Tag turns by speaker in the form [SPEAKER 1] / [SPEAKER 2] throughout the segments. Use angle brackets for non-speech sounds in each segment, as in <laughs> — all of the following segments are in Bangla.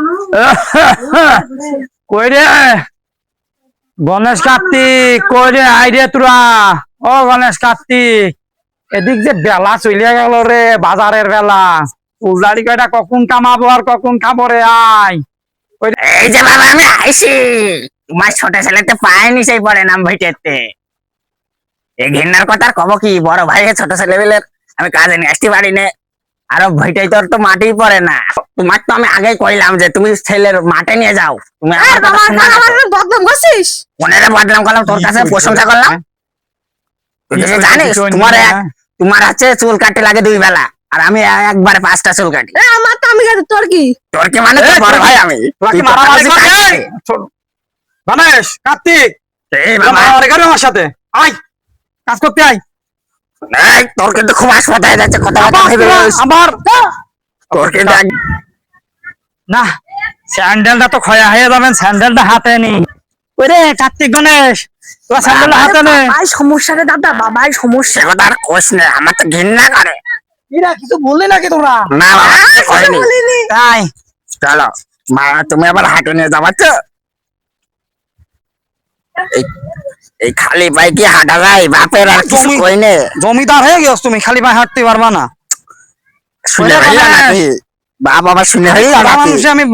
[SPEAKER 1] <laughs> কই রে গণেশ কার্তিক কই রে আই রে তোরা। ও গণেশ কার্তিক এদিক যে বেলা চলিয়া গেল রে বাজারের বেলা। উজাড়ি কয়টা কখন কামাবো আর কখন খাব রে রে,
[SPEAKER 2] এই যে বাবা আমি আইছি। তোমার ছোট ছেলেতে পায়নি সেই পরে নাম ভাইটেতে এই ঘৃণার কথা কব কি বড় ভাই ছোট ছেলে আমি কাজে নিয়ে আসতে পারি না। আরও ভাইটাই তোর তো মাটিই পড়ে না। তোমার তো আমি আগেই কইলাম যে তুমি ছেলের মাঠে নিয়ে যাও। তুমি।
[SPEAKER 3] বদনাম করছিস?
[SPEAKER 2] বদনাম করলাম? তোর কাছে প্রশংসা করলাম? জানিস তোমার তোমার আছে চুল কাটতে লাগে দুই বেলা আর আমি একবারে পাঁচটা চুল কাটি।
[SPEAKER 3] আমার তো আমি কাটে তোর কি?
[SPEAKER 2] তোর কি মানে? বড় ভাই আমি।
[SPEAKER 1] গণেশ কার্তিক।
[SPEAKER 2] এই বাবা,
[SPEAKER 1] আমার সাথে। আয় কাজ করতে আয়।
[SPEAKER 2] তোর কিন্তু খুব হাসপাতাল হয়ে যাচ্ছে কথা
[SPEAKER 1] আবার তোর
[SPEAKER 2] কিন্তু
[SPEAKER 1] না স্যান্ডেলটা তো ক্ষয়া হয়ে যাবেন স্যান্ডেলটা হাতে নি। ওই রে কার্তিক গণেশ তোরা স্যান্ডেলটা হাতে নে।
[SPEAKER 3] বাবাই সমস্যা রে দাদা বাবাই সমস্যা।
[SPEAKER 2] কথা আর কোষ নেই আমার তো ঘৃণা করে।
[SPEAKER 1] এরা কিছু বললি নাকি তোমরা?
[SPEAKER 2] না
[SPEAKER 3] বলিনি।
[SPEAKER 1] তাই
[SPEAKER 2] চলো মা তুমি আবার হাঁটে নিয়ে যাবার তো এই- খালি পাই কি হাঁটা যায়? বাপের আর কিছু কই নে?
[SPEAKER 1] জমিদার হয়ে গেছ তুমি খালি পায়ে হাঁটতে পারবা না।
[SPEAKER 2] শুনে হইলা
[SPEAKER 1] বাবা।
[SPEAKER 2] নাকি? বাপ বাবা শুনে হইলা নাকি?
[SPEAKER 1] আমি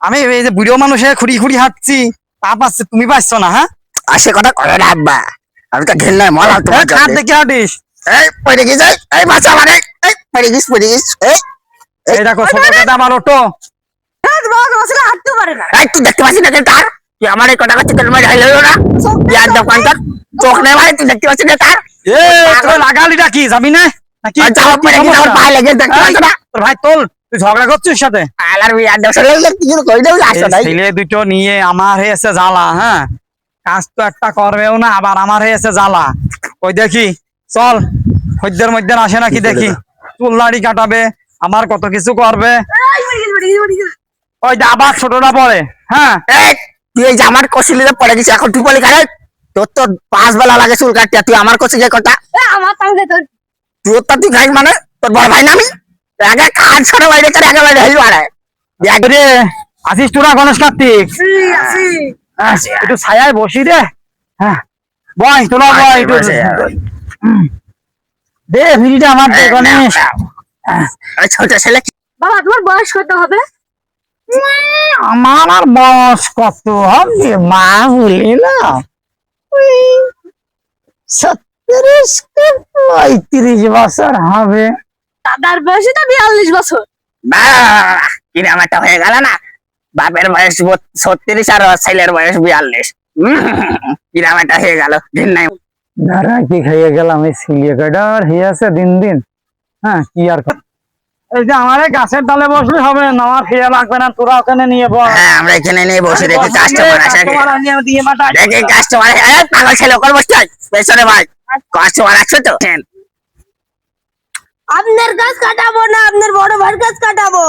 [SPEAKER 1] আমি এই যে বুড়ো মানুষে খুঁড়ি খুঁড়ি হাঁটছি তা পাচ্ছে তুমি পাচ্ছ না হ্যাঁ?
[SPEAKER 2] আসে কথা করে না আব্বা। আমি তো ঘৃণায় মরা তোমার
[SPEAKER 1] খাট
[SPEAKER 2] জন্যে।
[SPEAKER 1] দেখে হাঁটিস।
[SPEAKER 2] এই পড়ে গেছে এই বাচ্চা মানে। এই পড়ে গেছ পড়ে গেছ এই
[SPEAKER 1] এই। দেখো ছোট কথা আমার অটো
[SPEAKER 3] হ্যাঁ, তোমার তোমার হাঁটতে পারে না।
[SPEAKER 2] এই তুই দেখতে পাচ্ছিস না যে তার? তুই আমার এই কথা করছিস তোর মাঝে হইল না? ইয়ার দোকান তোর চোখ নেই ভাই তুই দেখতে পাচ্ছিস না তার?
[SPEAKER 1] এ তোর লাগালিটা কি যাবি না? নাকি?
[SPEAKER 2] গেছে আমার পায়ে লেগে দেখতে পাচ্ছিস না?
[SPEAKER 1] তোর ভাই তোল তুই ঝগড়া করছিস সাথে?
[SPEAKER 2] আলার দোকান কি কই দেব আসো নাই
[SPEAKER 1] ছেলে দুটো নিয়ে আমার হয়েছে জ্বালা হ্যাঁ? কাজ তো একটা করবেও না আবার আমার হয়েছে জ্বালা। ওই দেখি? চল খদ্দের মধ্যে আসে নাকি দেখি। চুল দাড়ি কাটাবে আমার কত কিছু করবে। ওই আবার ছোটটা পড়ে হ্যাঁ?
[SPEAKER 2] তুই এই যে আমার কষিলিতে পড়ে গেছিস এখন তুই বলি খারে তোর তো পাঁচ বেলা লাগে চুল কাটতে তুই আমার কষি গিয়ে কথা
[SPEAKER 3] আমার তো আমি তোর।
[SPEAKER 2] তোর তো তুই খাইস মানে তোর বড় ভাই না আমি? আগে কাজ ছাড়া বাইরে করে আগে বাইরে আরে দেখ
[SPEAKER 1] রে আসিস তোরা গণেশ কার্তিক?
[SPEAKER 3] আসি, আসি।
[SPEAKER 1] হ্যাঁ, একটু ছায়ায় বসি রে হ্যাঁ। বয় তোরা বয় একটু। দে ভিড়িটা আমার দে
[SPEAKER 2] এই,
[SPEAKER 1] গণেশ।
[SPEAKER 2] নাও। ওই ছোট ছেলে
[SPEAKER 3] বাবা তোমার বয়স কত হবে?
[SPEAKER 1] আমার আর বয়স কত হবে? মা বলি না ছত্রিশ কি পঁয়ত্রিশ বছর হবে।
[SPEAKER 3] দাদার বয়সে তো বিয়াল্লিশ বছর।
[SPEAKER 2] কিরম একটা হয়ে গেল না। বাপের বয়স ছত্রিশ আর ছেলের বয়স বিয়াল্লিশ। কিরম একটা হয়ে গেল। ঘৃণায়
[SPEAKER 1] দাঁড়া কি খাইয়ে গেলাম? এই সিলিয়ে কাটার হয়ে আছে দিন দিন? হ্যাঁ কি আর কর- এই যে আমার গাছের ডালে বসলে হবে না আমার খেয়ে লাগবে না তোরা ওখানে নিয়ে বস।
[SPEAKER 2] হ্যাঁ আমরা এখানে নিয়ে বসে দেখি কাস্টমার আসে
[SPEAKER 1] কাস্টমার আনিয়ে
[SPEAKER 2] দেখি কাস্টমার পাগল ছেলে ওখানে বসতে পেছনে ভাই কাস্টমার আসছে তো।
[SPEAKER 3] আপনার গাছ কাটাবো না আপনার বড় ভাইয়ের গাছ কাটাবো?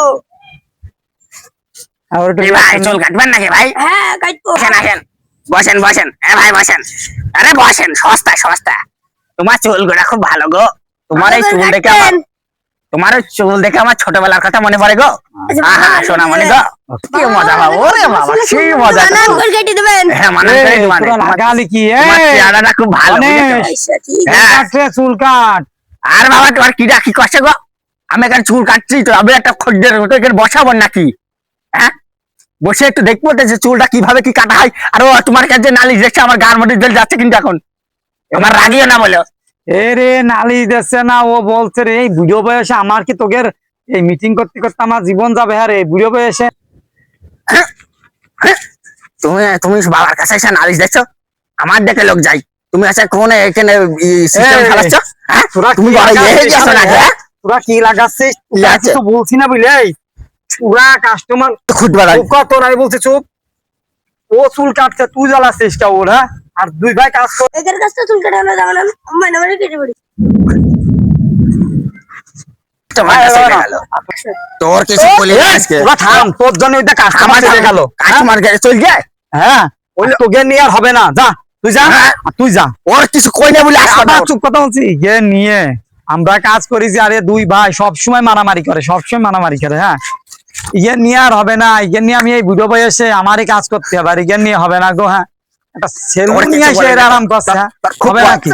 [SPEAKER 1] আর
[SPEAKER 2] ভাই চুল কাটবেন নাকি ভাই?
[SPEAKER 3] হ্যাঁ কাটবো।
[SPEAKER 2] বসেন আসেন বসেন বসেন। হ্যাঁ ভাই বসেন। আরে বসেন সস্তা সস্তা। তোমার চুলগুলা খুব ভালো গো। তোমার এই চুল দেখে আমার তোমার চুল দেখে আমার ছোটবেলার কথা মনে পড়ে গো? আহা সোনা মনে গো। কি মজা বাবা ওরে বাবা কি মজা হ্যাঁ
[SPEAKER 1] লাগালি কি
[SPEAKER 2] চেহারাটা খুব ভালো হ্যাঁ।
[SPEAKER 1] চুল কাট।
[SPEAKER 2] আর বাবা তোমার কি কি কষ্ট গো? আমি এখানে চুল কাটছি তো আমি একটা খদ্দের মতো এখানে বসাবো নাকি? হ্যাঁ? বসে একটু দেখব যে চুলটা কীভাবে কি কাটা হয়। আর ও তোমার কাছে নালিশ দেখছে আমার গার মধ্যে জল যাচ্ছে কিন্তু এখন। তোমার রাগিও না বলো।
[SPEAKER 1] এ রে নালি দিচ্ছে না ও বলছে রে এই বুড়ো বয়সে আমার কি তোকে এই মিটিং করতে করতে আমার জীবন যাবে? হ্যাঁ রে বুড়ো বয়সে?
[SPEAKER 2] তুমি তুমি বাবার কাছে এসে নালিশ দেখছ? আমার দেখে লোক যাই। তুমি আছে কোন এখানে সিস্টেম চালাচ্ছ হ্যাঁ?
[SPEAKER 1] তোরা
[SPEAKER 2] তুমি হয়ে?
[SPEAKER 1] তোরা কি লাগাচ্ছিস? তো বলছি না বুঝলে পুরা কাস্টমার কত নাই বলছে চুপ। ও চুল কাটছে তুই জ্বালাচ্ছিস কা ওর হ্যাঁ? আর দুই ভাই কাজ কর
[SPEAKER 3] এদের কাছ থেকে চুল কাটানো যাবে না মানে মানে কেটে পড়ি।
[SPEAKER 2] কাছে তোর কিছু বলি
[SPEAKER 1] থাম তোর জন্য ওইটা কাস্টমার চলে গেল
[SPEAKER 2] কাস্টমার চল যায়
[SPEAKER 1] হ্যাঁ ওই তোকে নিয়ে আর হবে না। যা তুই যা
[SPEAKER 2] হ্যাঁ।
[SPEAKER 1] আর তুই যা।
[SPEAKER 2] ওর কিছু কই না বলে আসবে
[SPEAKER 1] আবার চুপ কথা বলছি। ইয়ে নিয়ে? আমরা কাজ করি যে আরে দুই ভাই সব সময় মারামারি করে সব সময় মারামারি করে হ্যাঁ। ইয়ে নিয়ে আর হবে না ইয়ে নিয়ে আমি এই বুড়ো বয়সে আমারই কাজ করতে হবে আর ইয়ে নিয়ে হবে না গো হ্যাঁ। একটা ছেলে নিয়ে এসে আরাম করছে? হবে নাকি